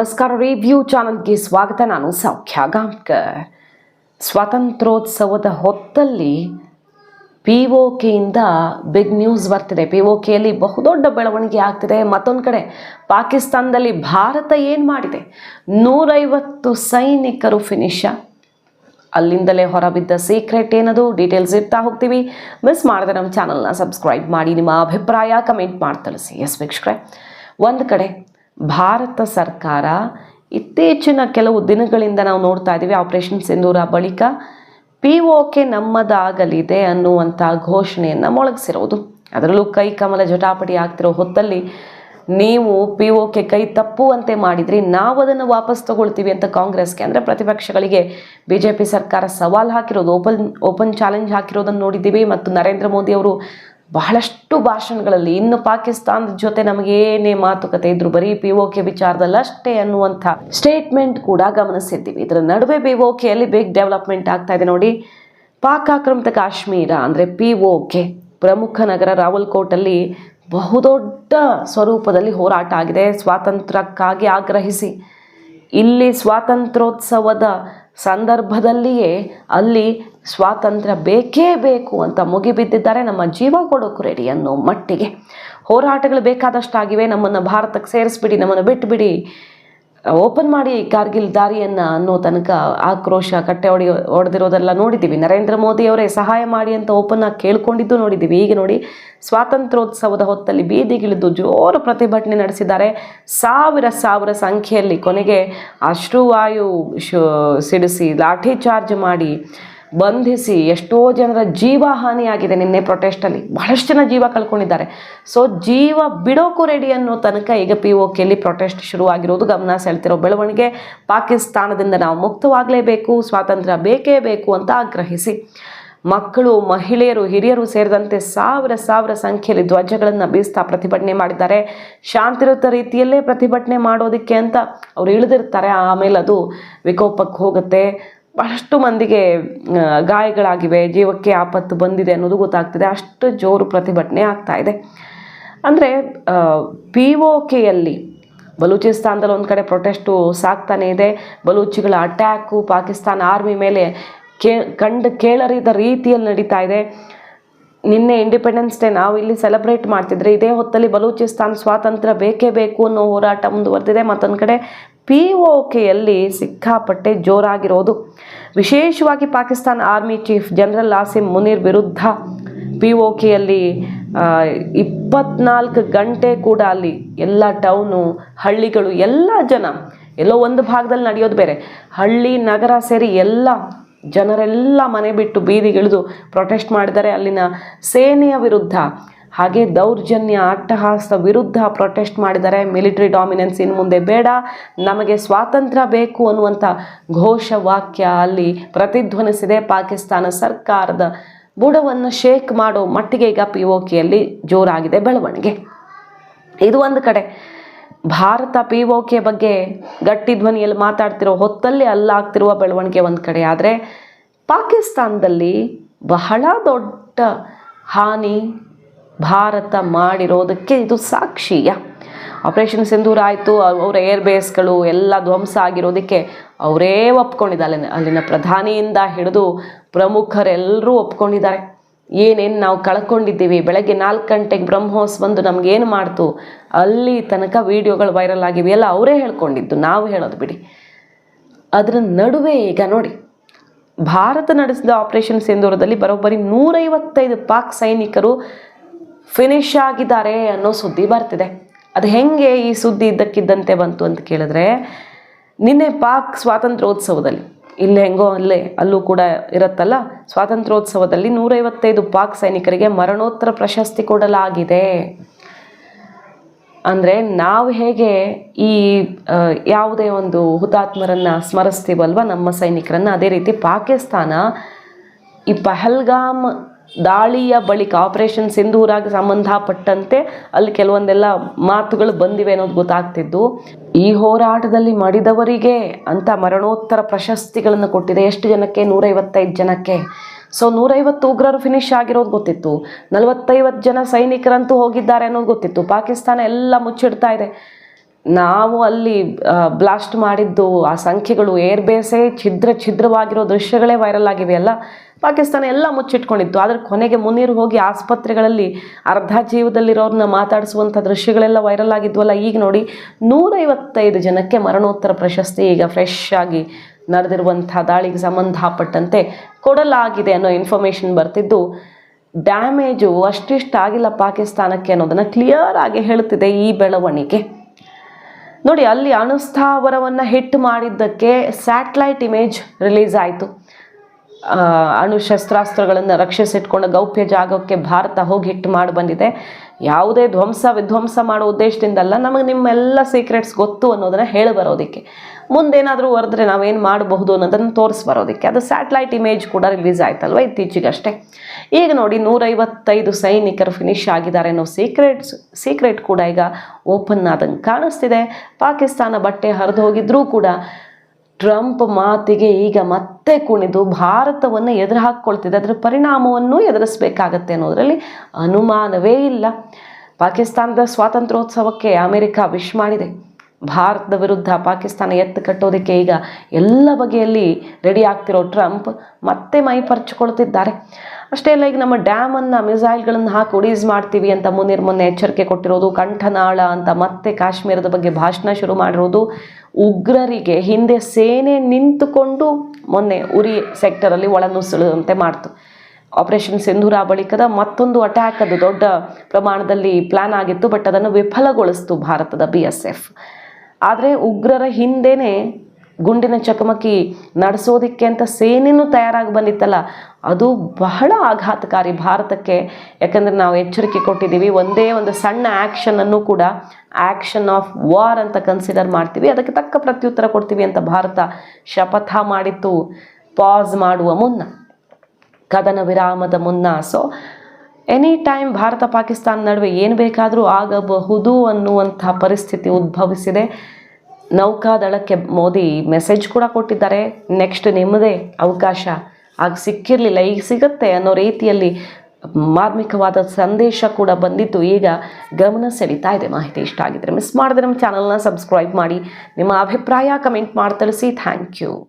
ನಮಸ್ಕಾರ ರಿವ್ಯೂ ಚಾನಲ್ಗೆ ಸ್ವಾಗತ. ನಾನು ಸೌಖ್ಯ ಗಾಂವ್ಕರ್. ಸ್ವಾತಂತ್ರ್ಯೋತ್ಸವದ ಹೊತ್ತಲ್ಲಿ ಪಿ ಓ ಕೆಯಿಂದ ಬಿಗ್ ನ್ಯೂಸ್ ಬರ್ತಿದೆ. ಪಿ ಒ ಕೆಯಲ್ಲಿ ಬಹುದೊಡ್ಡ ಬೆಳವಣಿಗೆ ಆಗ್ತಿದೆ. ಮತ್ತೊಂದು ಕಡೆ, ಪಾಕಿಸ್ತಾನದಲ್ಲಿ ಭಾರತ ಏನು ಮಾಡಿದೆ? ನೂರೈವತ್ತು ಸೈನಿಕರು ಫಿನಿಶ ಅಲ್ಲಿಂದಲೇ ಹೊರಬಿದ್ದ ಸೀಕ್ರೆಟ್ ಏನದು? ಡೀಟೇಲ್ಸ್ ಇರ್ತಾ ಹೋಗ್ತೀವಿ. ಮಿಸ್ ಮಾಡದೆ ನಮ್ಮ ಚಾನಲ್ನ ಸಬ್ಸ್ಕ್ರೈಬ್ ಮಾಡಿ. ನಿಮ್ಮ ಅಭಿಪ್ರಾಯ ಕಮೆಂಟ್ ಮಾಡಿ ತಿಳಿಸಿ. ಎಸ್ ವೀಕ್ಷಕರೇ. ಒಂದು ಕಡೆ ಭಾರತ ಸರ್ಕಾರ ಇತ್ತೀಚಿನ ಕೆಲವು ದಿನಗಳಿಂದ ನಾವು ನೋಡ್ತಾ ಇದ್ದೀವಿ ಆಪರೇಷನ್ ಸಿಂಧೂರ ಬಳಿಕ ಪಿ ಕೆ ನಮ್ಮದಾಗಲಿದೆ ಅನ್ನುವಂಥ ಘೋಷಣೆಯನ್ನು ಮೊಳಗಿಸಿರೋದು. ಅದರಲ್ಲೂ ಕೈ ಕಮಲ ಜಟಾಪಟಿ ಆಗ್ತಿರೋ ಹೊತ್ತಲ್ಲಿ ನೀವು ಪಿ ಕೆ ಕೈ ತಪ್ಪುವಂತೆ ಮಾಡಿದ್ರಿ ನಾವು ಅದನ್ನು ವಾಪಸ್ ತಗೊಳ್ತೀವಿ ಅಂತ ಕಾಂಗ್ರೆಸ್ಗೆ ಅಂದರೆ ಪ್ರತಿಪಕ್ಷಗಳಿಗೆ ಬಿ ಜೆ ಪಿ ಸರ್ಕಾರ ಸವಾಲು ಹಾಕಿರೋದು, ಓಪನ್ ಓಪನ್ ಚಾಲೆಂಜ್ ಹಾಕಿರೋದನ್ನು ನೋಡಿದ್ದೀವಿ. ಮತ್ತು ನರೇಂದ್ರ ಮೋದಿ ಅವರು ಬಹಳಷ್ಟು ಭಾಷಣಗಳಲ್ಲಿ ಇನ್ನು ಪಾಕಿಸ್ತಾನದ ಜೊತೆ ನಮಗೇನೇ ಮಾತುಕತೆ ಇದ್ರು ಬರೀ ಪಿ ಒ ಕೆ ವಿಚಾರದಲ್ಲಿ ಅಷ್ಟೇ ಅನ್ನುವಂಥ ಸ್ಟೇಟ್ಮೆಂಟ್ ಕೂಡ ಗಮನಿಸಿದ್ದೀವಿ. ಇದರ ನಡುವೆ ಪಿ ಒ ಕೆಯಲ್ಲಿ ಬಿಗ್ ಡೆವಲಪ್ಮೆಂಟ್ ಆಗ್ತಾ ಇದೆ ನೋಡಿ. ಪಾಕ್ ಆಕ್ರಮಿತ ಕಾಶ್ಮೀರ ಅಂದರೆ ಪಿ ಒ ಕೆ ಪ್ರಮುಖ ನಗರ ರಾವಲ್ಕೋಟಲ್ಲಿ ಬಹುದೊಡ್ಡ ಸ್ವರೂಪದಲ್ಲಿ ಹೋರಾಟ ಆಗಿದೆ. ಸ್ವಾತಂತ್ರ್ಯಕ್ಕಾಗಿ ಆಗ್ರಹಿಸಿ. ಇಲ್ಲಿ ಸ್ವಾತಂತ್ರ್ಯೋತ್ಸವದ ಸಂದರ್ಭದಲ್ಲಿಯೇ ಅಲ್ಲಿ ಸ್ವಾತಂತ್ರ್ಯ ಬೇಕೇ ಬೇಕು ಅಂತ ಮುಗಿಬಿದ್ದಿದ್ದಾರೆ. ನಮ್ಮ ಜೀವ ಕೊಡೋಕು ರೆಡಿ ಅನ್ನೋ ಮಟ್ಟಿಗೆ. ಹೋರಾಟಗಳು ಬೇಕಾದಷ್ಟಾಗಿವೆ. ನಮ್ಮನ್ನು ಭಾರತಕ್ಕೆ ಸೇರಿಸ್ಬಿಡಿ, ನಮ್ಮನ್ನು ಬಿಟ್ಟುಬಿಡಿ ಓಪನ್ ಮಾಡಿ ಕಾರ್ಗಿಲ್ ದಾರಿಯನ್ನು ಅನ್ನೋ ತನಕ ಆಕ್ರೋಶ, ಕಟ್ಟೆ ಹೊಡಿ, ಹೊಡೆದಿರೋದೆಲ್ಲ ನೋಡಿದ್ದೀವಿ ನರೇಂದ್ರ ಮೋದಿ ಅವರೇ ಸಹಾಯ ಮಾಡಿ ಅಂತ ಓಪನ್ ಆಗಿ ಕೇಳ್ಕೊಂಡಿದ್ದು ನೋಡಿದ್ದೀವಿ ಈಗ ನೋಡಿ, ಸ್ವಾತಂತ್ರ್ಯೋತ್ಸವದ ಹೊತ್ತಲ್ಲಿ ಬೀದಿಗಿಳಿದು ಜೋರು ಪ್ರತಿಭಟನೆ ನಡೆಸಿದ್ದಾರೆ. ಸಾವಿರ ಸಾವಿರ ಸಂಖ್ಯೆಯಲ್ಲಿ ಕೊನೆಗೆ ಅಶ್ರುವಾಯು ಶು, ಸಿಡಿಸಿ ಲಾಠಿ ಚಾರ್ಜ್ ಮಾಡಿ ಬಂಧಿಸಿ ಎಷ್ಟೋ ಜನರ ಜೀವ ಹಾನಿಯಾಗಿದೆ ನಿನ್ನೆ ಪ್ರೊಟೆಸ್ಟಲ್ಲಿ ಬಹಳಷ್ಟು ಜನ ಜೀವ ಕಳ್ಕೊಂಡಿದ್ದಾರೆ. ಸೊ ಜೀವ ಬಿಡೋಕು ರೆಡಿ ಅನ್ನೋ ತನಕ ಈಗ ಪಿ ಓ ಕೆಲಿ ಪ್ರೊಟೆಸ್ಟ್ ಶುರುವಾಗಿರೋದು ಗಮನ ಸೆಳ್ತಿರೋ ಬೆಳವಣಿಗೆ. ಪಾಕಿಸ್ತಾನದಿಂದ ನಾವು ಮುಕ್ತವಾಗಲೇಬೇಕು, ಸ್ವಾತಂತ್ರ್ಯ ಬೇಕೇ ಬೇಕು ಅಂತ ಆಗ್ರಹಿಸಿ. ಮಕ್ಕಳು, ಮಹಿಳೆಯರು, ಹಿರಿಯರು ಸೇರಿದಂತೆ ಸಾವಿರ ಸಾವಿರ ಸಂಖ್ಯೆಯಲ್ಲಿ ಧ್ವಜಗಳನ್ನು ಬೀಸ್ತಾ ಪ್ರತಿಭಟನೆ ಮಾಡಿದ್ದಾರೆ. ಶಾಂತಿಯುತ ರೀತಿಯಲ್ಲೇ ಪ್ರತಿಭಟನೆ ಮಾಡೋದಕ್ಕೆ ಅಂತ ಅವ್ರು ಇಳಿದಿರ್ತಾರೆ. ಆಮೇಲೆ ಅದು ವಿಕೋಪಕ್ಕೆ ಹೋಗುತ್ತೆ. ಬಹಳಷ್ಟು ಮಂದಿಗೆ ಗಾಯಗಳಾಗಿವೆ, ಜೀವಕ್ಕೆ ಆಪತ್ತು ಬಂದಿದೆ ಅನ್ನೋದು ಗೊತ್ತಾಗ್ತಿದೆ. ಅಷ್ಟು ಜೋರು ಪ್ರತಿಭಟನೆ ಆಗ್ತಾ ಇದೆ. ಅಂದರೆ ಪಿ ಒ ಕೆಯಲ್ಲಿ ಬಲೂಚಿಸ್ತಾನದಲ್ಲಿ ಒಂದು ಕಡೆ ಪ್ರೊಟೆಸ್ಟು ಸಾಕ್ತಾನೆ ಇದೆ. ಬಲೂಚಿಗಳ ಅಟ್ಯಾಕು ಪಾಕಿಸ್ತಾನ ಆರ್ಮಿ ಮೇಲೆ ಕೇ, ಕಂಡು ಕೇಳರಿದ ರೀತಿಯಲ್ಲಿ ನಡೀತಾ ಇದೆ. ನಿನ್ನೆ ಇಂಡಿಪೆಂಡೆನ್ಸ್ ಡೇ, ನಾವು ಇಲ್ಲಿ ಸೆಲೆಬ್ರೇಟ್ ಮಾಡ್ತಿದ್ರೆ ಇದೇ ಹೊತ್ತಲ್ಲಿ ಬಲೂಚಿಸ್ತಾನ್ ಸ್ವಾತಂತ್ರ್ಯ ಬೇಕೇ ಬೇಕು ಅನ್ನೋ ಹೋರಾಟ ಮುಂದುವರೆದಿದೆ. ಮತ್ತೊಂದು ಕಡೆ ಪಿ ಒ ಕೆಯಲ್ಲಿ ಸಿಕ್ಕಾಪಟ್ಟೆ ಜೋರಾಗಿರೋದು. ವಿಶೇಷವಾಗಿ Pakistan army chief general Asim Munir ವಿರುದ್ಧ ಪಿ ಒ ಕೆಯಲ್ಲಿ ಇಪ್ಪತ್ನಾಲ್ಕು ಗಂಟೆ ಕೂಡ ಅಲ್ಲಿ ಎಲ್ಲ ಟೌನು, ಹಳ್ಳಿಗಳು, ಎಲ್ಲ ಜನ, ಎಲ್ಲೋ ಒಂದು ಭಾಗದಲ್ಲಿ ನಡೆಯೋದು ಬೇರೆ. ಹಳ್ಳಿ, ನಗರ ಸೇರಿ ಎಲ್ಲ ಜನರೆಲ್ಲ ಮನೆ ಬಿಟ್ಟು ಬೀದಿಗಿಳಿದು ಪ್ರೊಟೆಸ್ಟ್ ಮಾಡಿದರೆ ಅಲ್ಲಿನ ಸೇನೆಯ ವಿರುದ್ಧ ಹಾಗೆ ದೌರ್ಜನ್ಯ ಅಟ್ಟಹಾಸ ವಿರುದ್ಧ ಪ್ರೊಟೆಸ್ಟ್ ಮಾಡಿದ್ದಾರೆ ಮಿಲಿಟರಿ ಡಾಮಿನೆನ್ಸ್ ಇನ್ನು ಮುಂದೆ ಬೇಡ. ನಮಗೆ ಸ್ವಾತಂತ್ರ್ಯ ಬೇಕು ಅನ್ನುವಂಥ ಘೋಷವಾಕ್ಯ ಅಲ್ಲಿ ಪ್ರತಿಧ್ವನಿಸಿದೆ ಪಾಕಿಸ್ತಾನ ಸರ್ಕಾರದ ಬುಡವನ್ನು ಶೇಕ್ ಮಾಡೋ ಮಟ್ಟಿಗೆ ಈಗ ಪಿ ಒ ಕೆಯಲ್ಲಿ ಜೋರಾಗಿದೆ ಬೆಳವಣಿಗೆ. ಇದು ಒಂದು ಕಡೆ. ಭಾರತ ಪಿ ಒ ಕೆ ಬಗ್ಗೆ ಗಟ್ಟಿ ಧ್ವನಿಯಲ್ಲಿ ಮಾತಾಡ್ತಿರೋ ಹೊತ್ತಲ್ಲಿ ಅಲ್ಲಾಗ್ತಿರುವ ಬೆಳವಣಿಗೆ ಒಂದು ಕಡೆ. ಆದರೆ ಪಾಕಿಸ್ತಾನದಲ್ಲಿ ಬಹಳ ದೊಡ್ಡ ಹಾನಿ ಭಾರತ ಮಾಡಿರೋದಕ್ಕೆ ಇದು ಸಾಕ್ಷಿಯ. ಆಪರೇಷನ್ ಸಿಂಧೂರ ಆಯಿತು ಅವರ ಏರ್ ಬೇಸ್ಗಳು ಎಲ್ಲ ಧ್ವಂಸ ಆಗಿರೋದಕ್ಕೆ ಅವರೇ ಒಪ್ಕೊಂಡಿದ್ದಾರೆ. ಅಲ್ಲಿನ ಪ್ರಧಾನಿಯಿಂದ ಹಿಡಿದು ಪ್ರಮುಖರೆಲ್ಲರೂ ಒಪ್ಕೊಂಡಿದ್ದಾರೆ. ಏನೇನು ನಾವು ಕಳ್ಕೊಂಡಿದ್ದೀವಿ? ಬೆಳಗ್ಗೆ ನಾಲ್ಕು ಗಂಟೆಗೆ ಬ್ರಹ್ಮೋಸ್ ಬಂದು ನಮಗೇನು ಮಾಡ್ತು? ಅಲ್ಲಿ ತನಕ ವೀಡಿಯೋಗಳು ವೈರಲ್ ಆಗಿವೆ. ಎಲ್ಲ ಅವರೇ ಹೇಳ್ಕೊಂಡಿದ್ದು. ನಾವು ಹೇಳೋದು ಬಿಡಿ. ಅದರ ನಡುವೆ ಈಗ ನೋಡಿ, ಭಾರತ ನಡೆಸಿದ ಆಪರೇಷನ್ ಸಿಂಧೂರದಲ್ಲಿ ಬರೋಬ್ಬರಿ ನೂರೈವತ್ತೈದು ಪಾಕ್ ಸೈನಿಕರು ಫಿನಿಶ್ ಆಗಿದ್ದಾರೆ ಅನ್ನೋ ಸುದ್ದಿ ಬರ್ತಿದೆ. ಅದು ಹೆಂಗೆ ಈ ಸುದ್ದಿ ಇದ್ದಕ್ಕಿದ್ದಂತೆ ಬಂತು ಅಂತ ಕೇಳಿದ್ರೆ, ನಿನ್ನೆ ಪಾಕ್ ಸ್ವಾತಂತ್ರ್ಯೋತ್ಸವದಲ್ಲಿ, ಇಲ್ಲಿ ಹೆಂಗೋ ಅಲ್ಲೇ, ಅಲ್ಲೂ ಕೂಡ ಇರುತ್ತಲ್ಲ, ಸ್ವಾತಂತ್ರ್ಯೋತ್ಸವದಲ್ಲಿ ನೂರೈವತ್ತೈದು ಪಾಕ್ ಸೈನಿಕರಿಗೆ ಮರಣೋತ್ತರ ಪ್ರಶಸ್ತಿ ಕೊಡಲಾಗಿದೆ. ಅಂದರೆ ನಾವು ಹೇಗೆ ಈ ಯಾವುದೇ ಒಂದು ಹುತಾತ್ಮರನ್ನು ಸ್ಮರಿಸ್ತೀವಲ್ವ ನಮ್ಮ ಸೈನಿಕರನ್ನು, ಅದೇ ರೀತಿ ಪಾಕಿಸ್ತಾನ ಈ ಪಹಲ್ಗಾಮ್ ದಾಳಿಯ ಬಳಿಕ ಆಪರೇಷನ್ ಸಿಂಧೂರಾಗಿ ಸಂಬಂಧಪಟ್ಟಂತೆ ಅಲ್ಲಿ ಕೆಲವೊಂದೆಲ್ಲ ಮಾತುಗಳು ಬಂದಿವೆ ಅನ್ನೋದು ಗೊತ್ತಾಗ್ತಿದ್ದು. ಈ ಹೋರಾಟದಲ್ಲಿ ಮಡಿದವರಿಗೆ ಅಂತ ಮರಣೋತ್ತರ ಪ್ರಶಸ್ತಿಗಳನ್ನು ಕೊಟ್ಟಿದೆ. ಎಷ್ಟು ಜನಕ್ಕೆ? ನೂರೈವತ್ತೈದು ಜನಕ್ಕೆ. ಸೊ ನೂರೈವತ್ತು ಉಗ್ರರು ಫಿನಿಶ್ ಆಗಿರೋದು ಗೊತ್ತಿತ್ತು. ನಲವತ್ತೈವತ್ತು ಜನ ಸೈನಿಕರಂತೂ ಹೋಗಿದ್ದಾರೆ ಅನ್ನೋದು ಗೊತ್ತಿತ್ತು. ಪಾಕಿಸ್ತಾನ ಎಲ್ಲ ಮುಚ್ಚಿಡ್ತಾ ಇದೆ. ನಾವು ಅಲ್ಲಿ ಬ್ಲಾಸ್ಟ್ ಮಾಡಿದ್ದು, ಆ ಸಂಖ್ಯೆಗಳು ಏರ್ ಬೇಸೇ ಛಿದ್ರ ಛಿದ್ರವಾಗಿರೋ ದೃಶ್ಯಗಳೇ ವೈರಲ್ ಆಗಿವೆ ಅಲ್ಲ? ಪಾಕಿಸ್ತಾನ ಎಲ್ಲ ಮುಚ್ಚಿಟ್ಕೊಂಡಿತ್ತು. ಆದರೆ ಕೊನೆಗೆ ಮುನೀರ್ ಹೋಗಿ ಆಸ್ಪತ್ರೆಗಳಲ್ಲಿ ಅರ್ಧ ಜೀವದಲ್ಲಿರೋರನ್ನ ಮಾತಾಡಿಸುವಂಥ ದೃಶ್ಯಗಳೆಲ್ಲ ವೈರಲ್ ಆಗಿದ್ವಲ್ಲ? ಈಗ ನೋಡಿ, ನೂರೈವತ್ತೈದು ಜನಕ್ಕೆ ಮರಣೋತ್ತರ ಪ್ರಶಸ್ತಿ ಈಗ ಫ್ರೆಶ್ ಆಗಿ ನಡೆದಿರುವಂಥ ದಾಳಿಗೆ ಸಂಬಂಧಪಟ್ಟಂತೆ ಕೊಡಲಾಗಿದೆ ಅನ್ನೋ ಇನ್ಫಾರ್ಮೇಷನ್ ಬರ್ತಿದ್ದು. ಡ್ಯಾಮೇಜು ಅಷ್ಟಿಷ್ಟಾಗಿಲ್ಲ ಪಾಕಿಸ್ತಾನಕ್ಕೆ ಅನ್ನೋದನ್ನು ಕ್ಲಿಯರ್ ಆಗಿ ಹೇಳುತ್ತಿದೆ ಈ ಬೆಳವಣಿಗೆ. ನೋಡಿ, ಅಲ್ಲಿ ಅಣುಸ್ಥಾವರವನ್ನು ಹಿಟ್ ಮಾಡಿದ್ದಕ್ಕೆ ಸ್ಯಾಟ್ಲೈಟ್ ಇಮೇಜ್ ರಿಲೀಸ್ ಆಯಿತು. ಅಣು ಶಸ್ತ್ರಾಸ್ತ್ರಗಳನ್ನು ರಕ್ಷಿಸಿಟ್ಕೊಂಡು ಗೌಪ್ಯ ಜಾಗಕ್ಕೆ ಭಾರತ ಹೋಗಿ ಹಿಟ್ ಮಾಡಿ ಬಂದಿದೆ. ಯಾವುದೇ ಧ್ವಂಸ, ವಿಧ್ವಂಸ ಮಾಡೋ ಉದ್ದೇಶದಿಂದಲ್ಲ ನಮಗೆ ನಿಮ್ಮೆಲ್ಲ ಸೀಕ್ರೆಟ್ಸ್ ಗೊತ್ತು ಅನ್ನೋದನ್ನು ಹೇಳಿ ಬರೋದಕ್ಕೆ. ಮುಂದೇನಾದರೂ ಹೊರದ್ರೆ ನಾವೇನು ಮಾಡಬಹುದು ಅನ್ನೋದನ್ನು ತೋರಿಸಿ ಬರೋದಕ್ಕೆ. ಅದು ಸ್ಯಾಟಲೈಟ್ ಇಮೇಜ್ ಕೂಡ ರಿಲೀಸ್ ಆಯ್ತಲ್ವ ಇತ್ತೀಚೆಗಷ್ಟೇ. ಈಗ ನೋಡಿ ನೂರೈವತ್ತೈದು ಸೈನಿಕರು ಫಿನಿಶ್ ಆಗಿದ್ದಾರೆ ಅನ್ನೋ ಸೀಕ್ರೆಟ್ಸ್ ಸೀಕ್ರೆಟ್ ಕೂಡ ಈಗ ಓಪನ್ ಆದಂಗೆ ಕಾಣಿಸ್ತಿದೆ. ಪಾಕಿಸ್ತಾನ ಬಟ್ಟೆ ಹರಿದು ಹೋಗಿದ್ರೂ ಕೂಡ ಟ್ರಂಪ್ ಮಾತಿಗೆ ಈಗ ಮತ್ತೆ ಕುಣಿದು ಭಾರತವನ್ನು ಎದುರು ಹಾಕ್ಕೊಳ್ತಿದೆ. ಅದರ ಪರಿಣಾಮವನ್ನು ಎದುರಿಸಬೇಕಾಗತ್ತೆ ಅನ್ನೋದರಲ್ಲಿ ಅನುಮಾನವೇ ಇಲ್ಲ. ಪಾಕಿಸ್ತಾನದ ಸ್ವಾತಂತ್ರ್ಯೋತ್ಸವಕ್ಕೆ ಅಮೆರಿಕ ವಿಶ್ ಮಾಡಿದೆ. ಭಾರತದ ವಿರುದ್ಧ ಪಾಕಿಸ್ತಾನ ಎತ್ತು ಕಟ್ಟೋದಕ್ಕೆ ಈಗ ಎಲ್ಲ ಬಗೆಯಲ್ಲಿ ರೆಡಿ ಆಗ್ತಿರೋ ಟ್ರಂಪ್ ಮತ್ತೆ ಮೈ ಪರ್ಚಿಕೊಳ್ತಿದ್ದಾರೆ ಅಷ್ಟೇ ಅಲ್ಲ, ಈಗ ನಮ್ಮ ಡ್ಯಾಮನ್ನು ಮಿಸೈಲ್ಗಳನ್ನು ಹಾಕಿ ಉಡೀಸ್ ಮಾಡ್ತೀವಿ ಅಂತ ಮುನ್ನಿರ್ ಮೊನ್ನೆ ಎಚ್ಚರಿಕೆ ಕೊಟ್ಟಿರೋದು, ಕಂಠನಾಳ ಅಂತ ಮತ್ತೆ ಕಾಶ್ಮೀರದ ಬಗ್ಗೆ ಭಾಷಣ ಶುರು ಮಾಡಿರೋದು. ಉಗ್ರರಿಗೆ ಹಿಂದೆ ಸೇನೆ ನಿಂತುಕೊಂಡು ಮೊನ್ನೆ ಉರಿ ಸೆಕ್ಟರಲ್ಲಿ ಒಳನುಸುಳುವಂತೆ ಮಾಡ್ತು. ಆಪರೇಷನ್ ಸಿಂಧೂರ ಬಳಿಕದ ಮತ್ತೊಂದು ಅಟ್ಯಾಕ್ ಅದು ದೊಡ್ಡ ಪ್ರಮಾಣದಲ್ಲಿ ಪ್ಲಾನ್ ಆಗಿತ್ತು ಬಟ್ ಅದನ್ನು ವಿಫಲಗೊಳಿಸ್ತು ಭಾರತದ ಬಿ ಎಸ್ ಎಫ್ ಆದರೆ ಉಗ್ರರ ಹಿಂದೆನೇ ಗುಂಡಿನ ಚಕಮಕಿ ನಡೆಸೋದಕ್ಕೆ ಅಂತ ಸೇನೆಯೂ ತಯಾರಾಗಿ ಬಂದಿತ್ತಲ್ಲ, ಅದು ಬಹಳ ಆಘಾತಕಾರಿ ಭಾರತಕ್ಕೆ. ಯಾಕಂದರೆ ನಾವು ಎಚ್ಚರಿಕೆ ಕೊಟ್ಟಿದ್ದೀವಿ, ಒಂದೇ ಒಂದು ಸಣ್ಣ ಆ್ಯಕ್ಷನನ್ನು ಕೂಡ ಆ್ಯಕ್ಷನ್ ಆಫ್ ವಾರ್ ಅಂತ ಕನ್ಸಿಡರ್ ಮಾಡ್ತೀವಿ. ಅದಕ್ಕೆ ತಕ್ಕ ಪ್ರತ್ಯುತ್ತರ ಕೊಡ್ತೀವಿ ಅಂತ ಭಾರತ ಶಪಥ ಮಾಡಿತ್ತು. ಪಾಸ್ ಮಾಡುವ ಮುನ್ನ, ಕದನ ವಿರಾಮದ ಮುನ್ನ. So any time Bharat Pakistan ನಡುವೆ ಏನು ಬೇಕಾದರೂ ಆಗಬಹುದು ಅನ್ನುವಂಥ ಪರಿಸ್ಥಿತಿ ಉದ್ಭವಿಸಿದೆ. ನೌಕಾದಳಕ್ಕೆ ಮೋದಿ ಮೆಸೇಜ್ ಕೂಡ ಕೊಟ್ಟಿದ್ದಾರೆ. ನೆಕ್ಸ್ಟ್ ನಿಮ್ಮದೇ ಅವಕಾಶ ಆಗ ಸಿಕ್ಕಿರಲಿಲ್ಲ. ಈಗ ಸಿಗುತ್ತೆ ಅನ್ನೋ ರೀತಿಯಲ್ಲಿ ಮಾರ್ಮಿಕವಾದ ಸಂದೇಶ ಕೂಡ ಬಂದಿತ್ತು. ಈಗ ಗಮನ ಸೆಳೀತಾ ಇದೆ. ಮಾಹಿತಿ ಇಷ್ಟ ಆಗಿದ್ರೆ ಮಿಸ್ ಮಾಡಿದ್ರೆ ನಮ್ಮ ಚಾನಲ್ನ ಸಬ್ಸ್ಕ್ರೈಬ್ ಮಾಡಿ. ನಿಮ್ಮ ಅಭಿಪ್ರಾಯ ಕಮೆಂಟ್ ಮಾಡಿ ತಿಳಿಸಿ. Thank you